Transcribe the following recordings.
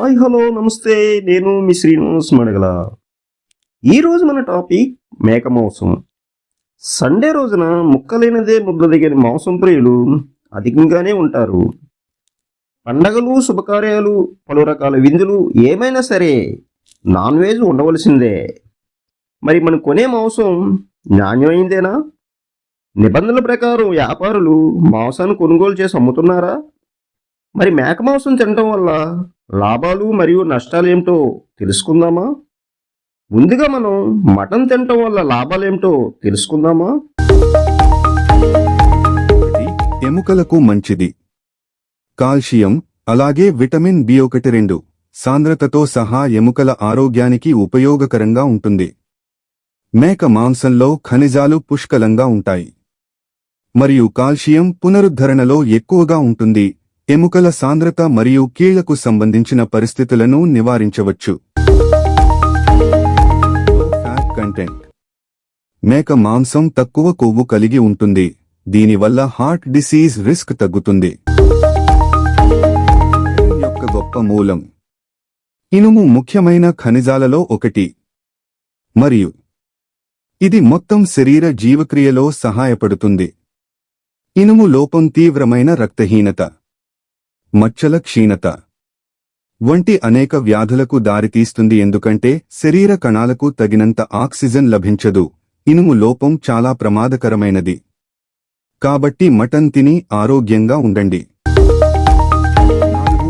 Hi hello నమస్తే. నేను మీ శ్రీనివాస్ మడగల ఈరోజు మన టాపిక్ మేక మాంసం. సండే రోజున ముక్కలేనిదే ముద్ద దిగని మాంసం ప్రియులు అధికంగానే ఉంటారు. పండగలు శుభకార్యాలు పలు రకాల విందులు ఏమైనా సరే నాన్ వెజ్ ఉండవలసిందే. మరి మనం కొనే మాంసం నాణ్యమైందేనా? నిబంధనల ప్రకారం వ్యాపారులు మాంసాన్ని కొనుగోలు చేసి అమ్ముతున్నారా? మరి మేక మాంసం తినటం వల్ల లాభాలు మరియు నష్టాలు ఏమిటో తెలుసుకుందామా? ముందుగా మనం మటన్ తినటం వల్ల లాభాలు ఏమిటో తెలుసుకుందామా? ఎముకలకు మంచిది. కాల్షియం అలాగే విటమిన్ బి ఒకటి రెండు సాంద్రతతో సహా ఎముకల ఆరోగ్యానికి ఉపయోగకరంగా ఉంటుంది. మేక మాంసంలో ఖనిజాలు పుష్కలంగా ఉంటాయి. మరియు కాల్షియం పునరుద్ధరణలో ఎక్కువగా ఉంటుంది. ఎముకల సాంద్రత మరియు కీళ్ళకు సంబంధించిన పరిస్థితులను నివారించవచ్చు. ఫ్యాట్ కంటెంట్ మేక మాంసం తక్కువ కొవ్వు కలిగి ఉంటుంది. దీనివల్ల హార్ట్ డిసీజ్ రిస్క్ తగ్గుతుంది. యొక్క గొప్ప మూలం. ఇనుము ముఖ్యమైన ఖనిజాలలో ఒకటి. మరియు ఇది మొత్తం శరీర జీవక్రియలో సహాయపడుతుంది. ఇనుము లోపం తీవ్రమైన రక్తహీనత. మచ్చల క్షీణత. వంటి అనేక వ్యాధులకు దారితీస్తుంది ఎందుకంటే శరీర కణాలకు తగినంత ఆక్సిజన్ లభించదు. ఇనుము లోపం చాలా ప్రమాదకరమైనది. కాబట్టి మటన్ తిని ఆరోగ్యంగా ఉండండి.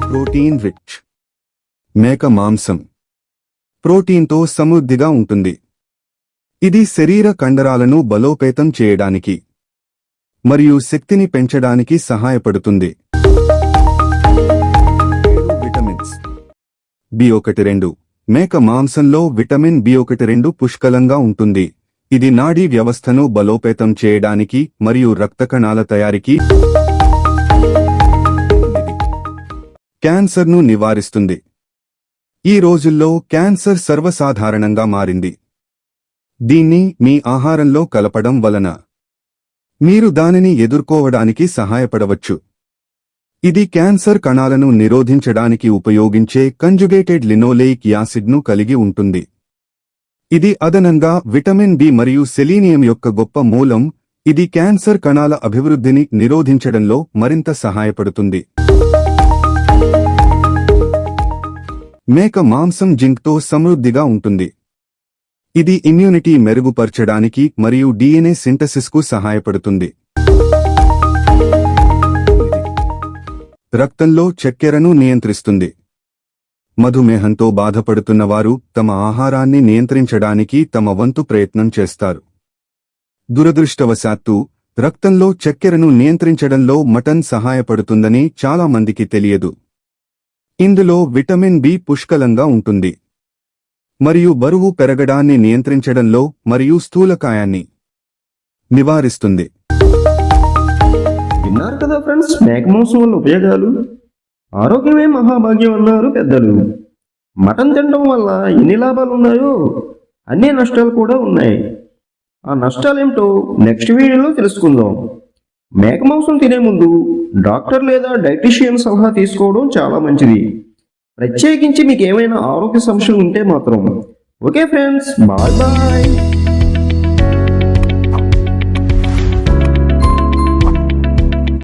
Protein rich. మేక మాంసం. ప్రోటీన్తో సమృద్ధిగా ఉంటుంది. ఇది శరీర కండరాలను బలోపేతం చేయడానికి మరియు శక్తిని పెంచడానికి సహాయపడుతుంది. బి ఒకటి రెండు. మేక మాంసంలో విటమిన్ బి ఒకటి రెండు పుష్కలంగా ఉంటుంది. ఇది నాడీ వ్యవస్థను బలోపేతం చేయడానికి మరియు రక్త కణాల తయారీకి క్యాన్సర్ను నివారిస్తుంది. ఈ రోజుల్లో క్యాన్సర్ సర్వసాధారణంగా మారింది. దీన్ని మీ ఆహారంలో కలపడం వలన మీరు దానిని ఎదుర్కోవడానికి సహాయపడవచ్చు. ఇది క్యాన్సర్ కణాలను నిరోధించడానికి ఉపయోగించే కంజుగేటెడ్ లినోలేయిక్ యాసిడ్ను కలిగి ఉంటుంది. ఇది అదనంగా విటమిన్ బి మరియు సెలీనియం యొక్క గొప్ప మూలం ఇది క్యాన్సర్ కణాల అభివృద్ధిని నిరోధించడంలో మరింత సహాయపడుతుంది. మేక మాంసం జింక్తో సమృద్ధిగా ఉంటుంది. ఇది ఇమ్యూనిటీ మెరుగుపరచడానికి మరియు డిఎన్ఏ సింటసిస్కు సహాయపడుతుంది. రక్తంలో చక్కెరను నియంత్రిస్తుంది. మధుమేహంతో బాధపడుతున్నవారు తమ ఆహారాన్ని నియంత్రించడానికి తమ వంతు ప్రయత్నం చేస్తారు. దురదృష్టవశాత్తు రక్తంలో చక్కెరను నియంత్రించడంలో మటన్ సహాయపడుతుందని చాలా మందికి తెలియదు. ఇందులో విటమిన్ బి పుష్కలంగా ఉంటుంది. మరియు బరువు పెరగడాన్ని నియంత్రించడంలో మరియు స్థూలకాయాన్ని నివారిస్తుంది. విన్నారు కదా ఫ్రెండ్స్ మేక మాంసం వల్ల ఉపయోగాలు? ఆరోగ్యమే మహాభాగ్యం అన్నారు పెద్దలు. మటన్ తినడం వల్ల ఎన్ని లాభాలు ఉన్నాయో అన్ని నష్టాలు కూడా ఉన్నాయి. ఆ నష్టాలు ఏమిటో నెక్స్ట్ వీడియోలో తెలుసుకుందాం. మేక మాంసం తినే ముందు డాక్టర్ లేదా డైటీషియన్ సలహా తీసుకోవడం చాలా మంచిది. ప్రత్యేకించి మీకు ఏమైనా ఆరోగ్య సమస్యలు ఉంటే మాత్రం. Okay friends bye bye.